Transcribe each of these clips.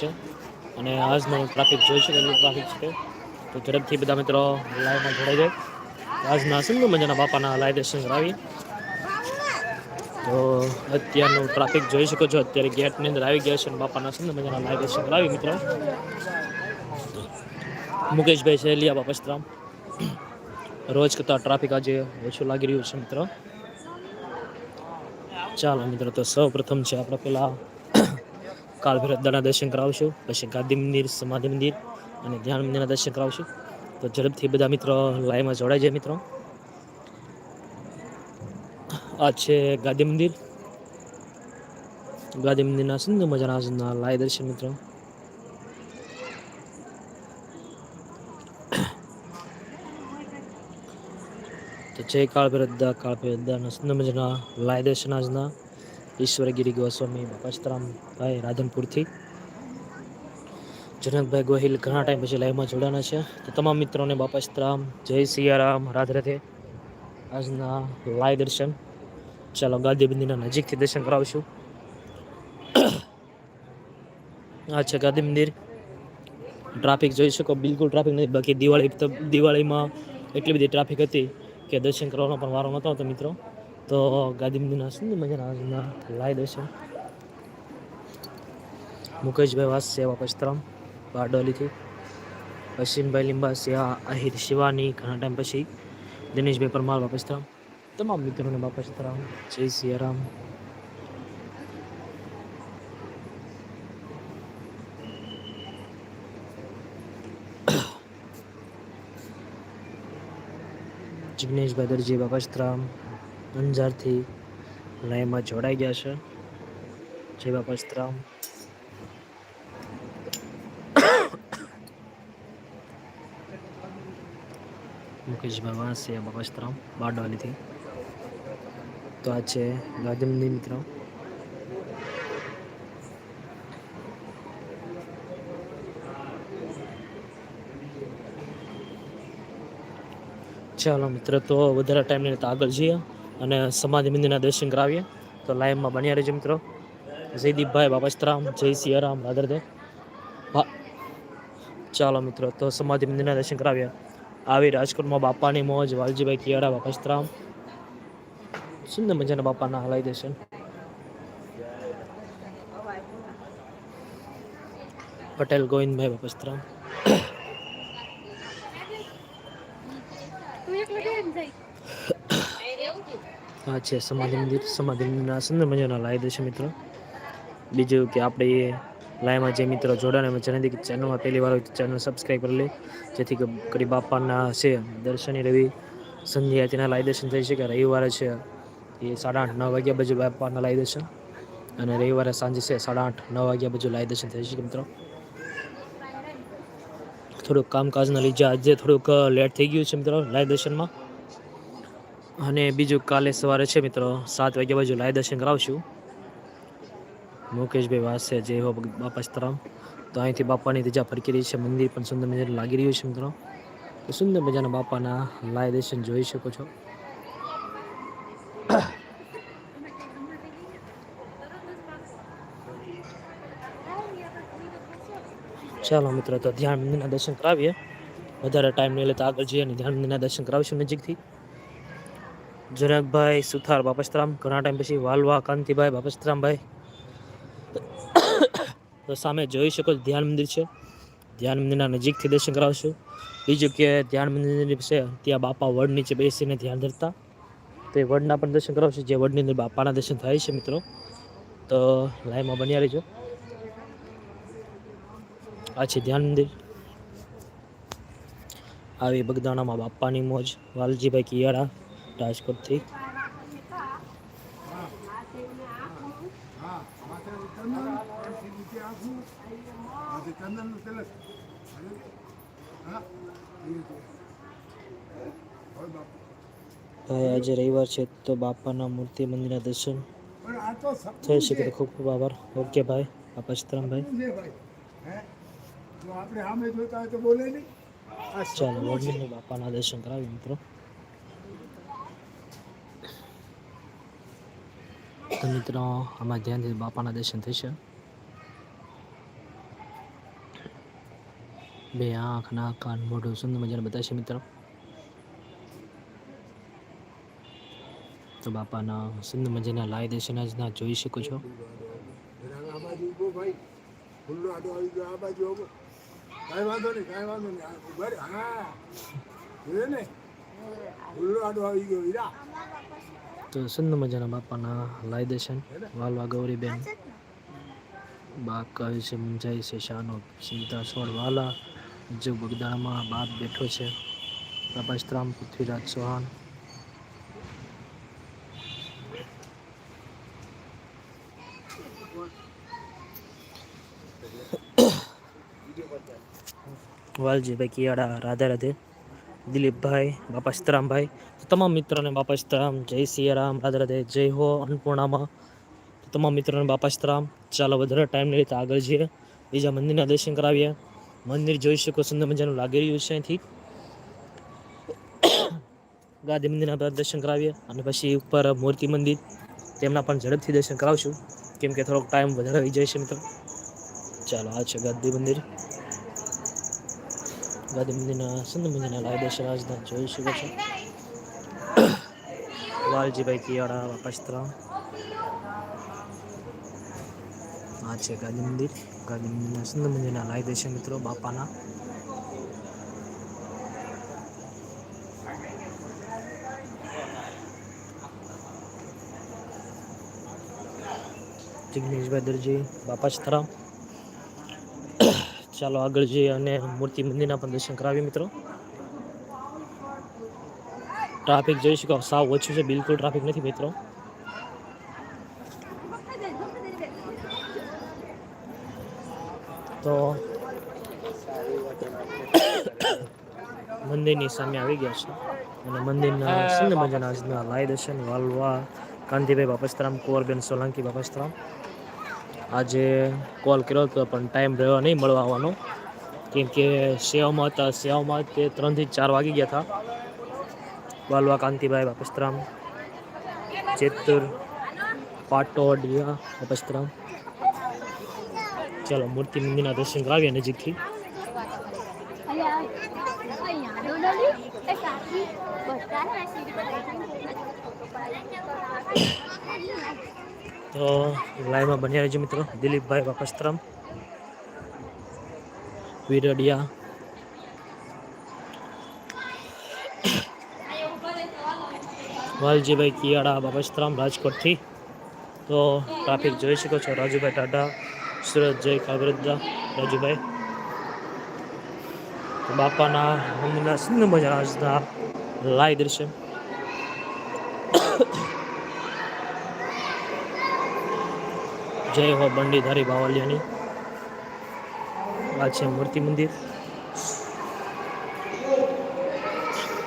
છે. અને આજનો ટ્રાફિક જોઈ શકે એટલું ટ્રાફિક છે. તો ઝડપથી બધા મિત્રો લાઈવમાં જોડાઈ જાય. આજના સુંદર મજાના બાપાના લાઈવ દર્શન કરાવીએ. તો અત્યારનું ટ્રાફિક જોઈ શકો છો. અત્યારે ગેટની અંદર આવી ગયા છે અને બાપાના સુંદર મજાના લાઈવ દર્શન કરાવી મિત્રો. મુકેશભાઈ સહેલિયા બાપસ્તરામ રોજ કરતાં ટ્રાફિક આજે ઓછું લાગી રહ્યું છે મિત્રો. ચાલો મિત્રો, તો સૌ પ્રથમ છે આપણે પેલા કાળભૈરવ દાના દર્શન કરાવશું, પછી ગાંધી મંદિર, સમાધિ મંદિર અને ધ્યાન મંદિરના દર્શન કરાવશું. તો ઝડપથી બધા મિત્રો લાઈવમાં જોડાઈ જાય મિત્રો. આ છે ગાંધી મંદિર. ગાંધી મંદિરના સુંદર મજાના લાય દર્શન મિત્રો. તો જય કાળ દા, કાળ દાના સુંદર મજાના લાય દર્શન આજના. ઈશ્વરગીરી ગોસ્વામી બાપાસ્તરામ ભાઈ રાધનપુરથી. જનકભાઈ ગોહિલ ઘણા ટાઈમ પછી લાઈવમાં જોડાના છે. તો તમામ મિત્રોને બાપાસ્તરામ જય સિયારામ, રાધે રાધે. આજના લાય દર્શન. ચાલો ગાંધી મંદિરના નજીકથી દર્શન કરાવશું. આ છે ગાંધી મંદિર ટ્રાફિક જોઈ શકો, બિલકુલ ટ્રાફિક નથી. બાકી દિવાળી દિવાળીમાં એટલી બધી ટ્રાફિક હતી કે દર્શન કરવાનો પણ વારો નહોતો આવતો, મિત્રો. તો ગાદી મંદિરના સુંદર મજાના આજના લાય દર્શન મુકેશભાઈ વાસ સેવા પસ્તરામ, બારડોલીથી. અશ્વિનભાઈ સેવા અહિર શિવાની, ઘણા ટાઈમ પછી દિનેશભાઈ પરમાર બાપસ્તરામ તમામ મિત્રોને બાપસ્તરામ જય સિયારામ જિગ્નેશભાઈ દરજી બાપસ્તરામ અંજારથી લાઈમાં જોડાઈ ગયા છે. જય બાપસ્તરામ મુકેશભાઈ વાંસિયા બાપસ્તરામ બારડોલીથી. તો આ છે ગાદમની મિત્રો. ચાલો મિત્ર, તો વધારે ટાઈમ નહીં આગળ જઈએ. અને સમાધિ મંદિરના દર્શન કરાવીએ. તો લાઈવમાં બન્યા રહેજો મિત્રો. જયદીપભાઈ બાપસ્તરામ, જય સિયારામ રાધરદેવ હા. ચાલો મિત્રો, તો સમાધિ મંદિરના દર્શન કરાવીએ. આવી રાજકોટમાં બાપાની મોજ, વાલજીભાઈ કિયારા બાપસ્તરામ. સુંદર મજાના બાપાના હલાઈ દર્શન પટેલ ગોવિંદભાઈ બાપસ્તરામ. આ છે સમાધિ મંદિર, સમાધિ મંદિરના સુંદર મજાના લાઈ છે મિત્રો. બીજું કે આપણે એ લાઈવમાં જે મિત્રો જોડાણ એમાં જણાવી ચેનલમાં પહેલી વાર ચેનલ સબસ્ક્રાઈબ કરી લે. જેથી કરી બાપાના છે દર્શની રવિ સંધ્યા તેના લાઈ દર્શન થઈ શકે. રવિવારે છે એ સાડા આઠ, નવ વાગ્યા બાજુ બાપાના લાઈ દર્શન અને રવિવારે સાંજે છે સાડા આઠ, નવ વાગ્યા બાજુ લાઈ દર્શન થઈ શકે મિત્રો. થોડુંક કામકાજના લીધે આજે થોડુંક લેટ થઈ ગયું છે મિત્રો લાઈવ દર્શનમાં અને બીજું કાલે સવારે છે મિત્રો, સાત વાગ્યા બાજુ લાય દર્શન કરાવશું. મુકેશભાઈ વાસે, જય હો બાપા સીતારામ. તો અહીંથી બાપાની ધજા ફરકી રહી છે, મંદિર પણ સુંદર મજાનું લાગી રહ્યું છે મિત્રો. તો સુંદર મજાના બાપાના લાય દર્શન જોઈ શકો છો. ચાલો મિત્રો, તો ધ્યાન મંદિરના દર્શન કરાવીએ. વધારે ટાઈમ નહીં તો આગળ જઈએ અને ધ્યાન મંદિરના દર્શન કરાવીશું નજીકથી. જનકભાઈ સુથાર બાપસ્તરામ, ઘણા ટાઈમ પછી વાલવા, કાંતિભાઈ બાપસ્તરામભાઈ. તો સામે જોઈ શકો છો, ધ્યાન મંદિર છે. ધ્યાન મંદિરના નજીકથી દર્શન કરાવશું. બીજું કે ધ્યાન મંદિર છે, ત્યાં બાપા વડ નીચે બેસીને ધ્યાન ધરતા. તો એ વડના પણ દર્શન કરાવશું, જે વડની અંદર બાપાના દર્શન થાય છે મિત્રો. તો લાઈવમાં બન્યા રહીજો. આ છે ધ્યાન મંદિર. આવી બગદાણામાં બાપાની મોજ, વાલજીભાઈ કિયાળા રાજકોટથી ભાઈ આજે રવિવાર છે તો બાપાના મૂર્તિ મંદિરના દર્શન થઈ શકે તો ખૂબ ખૂબ આભાર ઓકે ભાઈ બાપા સીતારામભાઈ આપણે સામે જોતા હોય તો બોલે નહીં ચાલો વડની બાપાના દર્શન કરાવી મિત્રો તો મિત્રો આમાં ધ્યાનથી બાપાના દર્શન થશે. બે આંખ નાક કાન મોઢું સુંદર મજાને બતાવશે મિત્રો. તો બાપાના સુંદર મજાના લાય દર્શન જ ના જોઈ શકો છો. જરાક આ બાજુ ઊભો ભાઈ ખુલ્લો આડો આવી ગયો તો સુંદર મજાના બાપાના લાય દર્શન. વાલવા ગૌરીબેન. બાપ કહે છે મુંજાય છે, શાનો ચિંતા છોડ વાલા. જો બગદાણામાં બાપ બેઠો છે. પ્રભાસરામ પૃથ્વીરાજ ચૌહાણ. વાલજીભાઈ કિયાડા, રાધા રાધે. દિલીપભાઈ, બાપા સીતારામભાઈ. તમામ મિત્રોને બાપા જય સિયારામ, રાધા રાધે, જય હો અન્નપૂર્ણામાં. તમામ મિત્રોને બાપા સીતારામ ચાલો વધારે ટાઈમ નહીં આગળ જઈએ. બીજા મંદિરના દર્શન કરાવીએ. મંદિર જોઈ શકો, સુંદર મજાનું લાગી રહ્યું છે અહીંથી. ગાદી મંદિરના દર્શન કરાવીએ અને પછી ઉપર મૂર્તિ મંદિર. તેમના પણ ઝડપથી દર્શન કરાવશું. કેમ કે થોડોક ટાઈમ વધારે આવી જાય છે મિત્રો. ચાલો, આ છે ગાદી મંદિર. ગાદી મંદિરના સુંદર મંદિરના લાય દર્શન જોઈ શકો છો. વાલજીભાઈ કિયાડા બાપા સીતારામ આ છે ગાંધી મંદિર. ગાંધી મંદિરના સુંદર મંદિરના લાય દર્શન મિત્રો બાપાના. જિગ્નેશભાઈ બાપા સ્થરામ ચાલો આગળ જઈએ અને મૂર્તિ મંદિરના પણ દર્શન કરાવીએ મિત્રો. ટ્રાફિક જોઈ શકો. સાવ ઓછું છે બિલકુલ ટ્રાફિક નથી મિત્રો. તો મંદિરની સામે આવી ગયા છે. અને મંદિરના સિંધ મજાના આજના લાય દર્શન વાલવા કાંતિભાઈ બાપસ્તરામ કુંવરબેન સોલંકી બાપસ્તરામ. આજે કોલ કર્યો હતો પણ ટાઈમ રહ્યો નહીં મળવા આવવાનો. કેમ કે સેવામાં હતા સેવામાં તે ત્રણથી ચાર વાગી ગયા હતા. વાલવા કાંતિભાઈ બાપસ્તરામ ચેતુર પાટોડિયા બાપસ્તરામ. ચાલો, મૂર્તિ મંદિરના દર્શન કરાવીએ નજીકથી. તો, લાઈવમાં બન્યા રહેજો મિત્રો. દિલીપભાઈ બાપસ્ત્રમ, વીરડિયા. વાલજીભાઈ કિયાડા બાપસ્તરામ રાજકોટથી. તો ટ્રાફિક જોઈ શકો છો. રાજુભાઈ ટાટા સુરત જય કાગરદા, રાજુભાઈ. બાપાના મંદિરના સુંદર મજાના લાઈ દર્શન. જય હો બંડીધારી બાવલિયાની. આ છે મૂર્તિ મંદિર.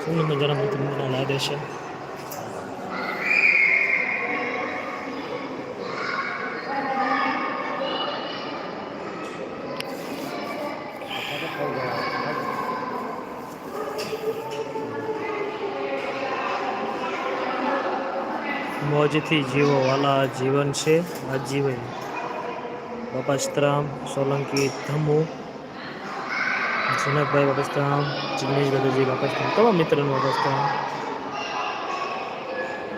સુંદર મજાના મૂર્તિ મંદિરના લાઈ દર્શન. મોજથી જીવો, વાલા જીવન છે, આ જીવન બાપાસ્તરામ, સોલંકી ધમુ જનકભાઈ બાપાસ્તરામ, જિગ્નેશ ગદરજી બાપાસ્તરામ. તમામ મિત્રોનું બાપાસ્તરામ.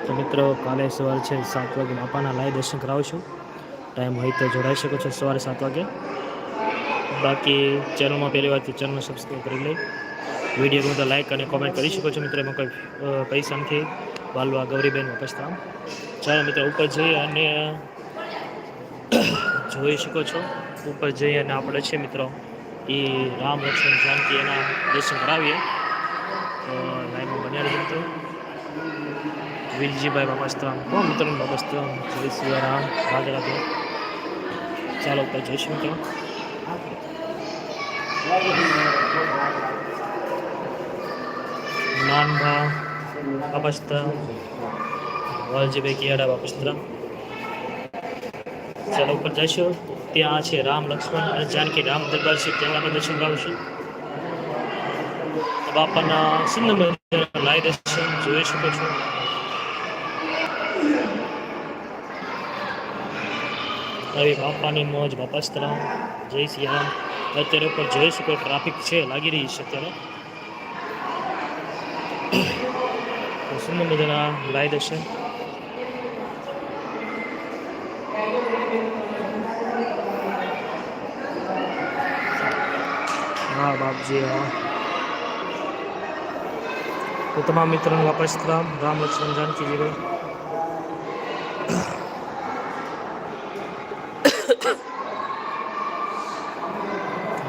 તો મિત્રો, કાલે સવારે છે સાત વાગે બાપાના લાઈવ દર્શન કરાવશું ટાઈમ હોય તો જોડાઈ શકો છો સવારે સાત વાગે. બાકી ચેનલમાં પહેલી વાર ચેનલ સબસ્ક્રાઈબ કરી લઈ વીડિયો ગમે તો લાઈક અને કોમેન્ટ કરી શકો છો મિત્રો. એમાં કંઈ પૈસા નથી. વાલવા ગૌરીબેન બાપાસ્તરામ ચાલો મિત્રો, ઉપર જઈએ અને જોઈ શકો છો. ઉપર જઈ અને આપણે છે મિત્રો એ રામ લક્ષ્મણ શાંતિ એના દર્શન કરાવીએ. તો લાઈનમાં બન્યા રહી મિત્રો. વીરજીભાઈ બાપાસ્તરામ. કોણ મિત્રો, બાપાસ્તરામ, જય સિયારામ રાધે રાધે. ચાલો ઉપર જઈશું મિત્રો. નાનભા બાપાસ્તરામ વાલજીભાઈ કિયાડા બાપાસ્તરામ ચાલો, ઉપર જઈશું. ત્યાં છે રામ લક્ષ્મણ અને જાનકી. રામ દરબાર છે, ત્યાં આપણે દર્શન કરાવશું. બાપાના સુંદર મજાના લાય દર્શન જોઈ શકો છો. આવી બાપાની મોજ બાપાસ્તરામ જય શ્રી રામ. અત્યારે ઉપર જોઈ શકો ટ્રાફિક છે, લાગી રહી છે અત્યારે. સુંદર મજાના લાઈ દર્શન હા બાપજી હા તો તમામ મિત્રોને વાપસ રામ રામ લક્ષ્મણ જાનકીજીભાઈ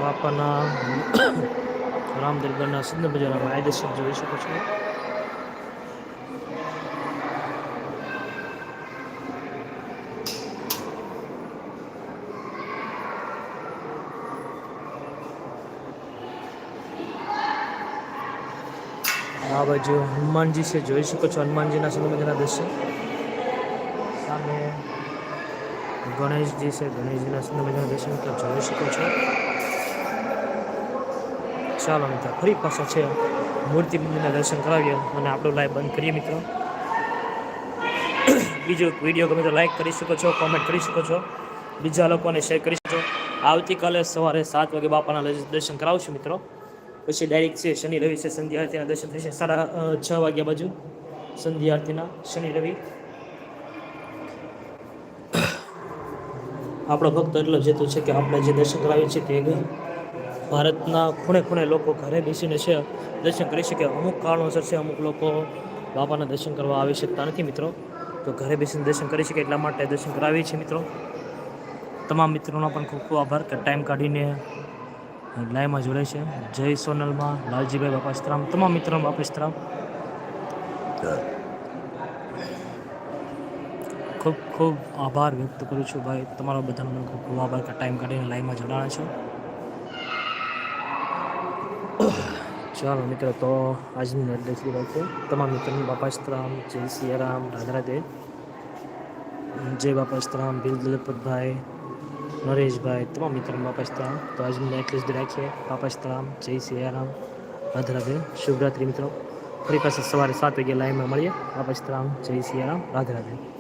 બાપાના રામ દરબારના સુંદર મજાના માયદર્શન જોઈ શકો છો બાજુ હનુમાનજી છે, જોઈ શકો છો હનુમાનજીના સુંદર મજાના દર્શન સામે ગણેશજી છે, ગણેશજીના સુંદર મજાના દર્શન તો જોઈ શકો છો. ચાલો મિત્રો, ફરી પાછા છે મૂર્તિ મંદિરના દર્શન કરાવીએ અને આપણો લાઈવ બંધ કરીએ મિત્રો. બીજો વીડિયો ગમે તો લાઈક કરી શકો છો કોમેન્ટ કરી શકો છો. બીજા લોકોને શેર કરી શકો આવતીકાલે સવારે સાત વાગે બાપાના દર્શન કરાવશું મિત્રો. પછી ડાયરેક્ટ છે, શનિ, રવિ છે, સંધ્યા આરતીના દર્શન થશે સાડા છ વાગ્યા બાજુ. સંધ્યા આરતીના, શનિ, રવિ. આપણો ભક્ત એટલો જ છે કે આપણે જે દર્શન કરાવીએ છીએ તે ભારતના ખૂણે ખૂણે લોકો ઘરે બેસીને છે, દર્શન કરી શકે. અમુક કારણોસર છે, અમુક લોકો બાપાના દર્શન કરવા આવી શકતા નથી મિત્રો. તો ઘરે બેસીને દર્શન કરી શકે એટલા માટે દર્શન કરાવીએ છીએ મિત્રો. તમામ મિત્રોનો પણ ખૂબ ખૂબ આભાર કે ટાઈમ કાઢીને લાઈવમાં જોડાય છે. જય સોનલમાં, લાલજીભાઈ બાપાસ્ત્રામ તમામ મિત્રો બાપાસ્ત્રામ ખૂબ ખૂબ આભાર વ્યક્ત કરું છું ભાઈ. તમારો બધાનો મને ખૂબ ખૂબ આભાર ટાઈમ કાઢીને લાઈવમાં જોડાણા છો. ચાલો મિત્રો, તો આજની નોટ દેખી રહ્યો છે. તમામ મિત્રોને બાપાસ્તરામ જય સિયારામ રાધરાદેવ રાધે જય બાપાસ્તરામ બિલ દલપતભાઈ નરેશભાઈ તમામ મિત્રોને પાકિસ્તાન તો આજની લિસ્ટ રાખીએ પાકિસ્તાન જય સિયારામ રાધે શુભરાત્રિ મિત્રો ફરી પાછા સવારે સાત વાગે લાઈનમાં મળીએ પાકિસ્તાન જય સિયારામ રાધે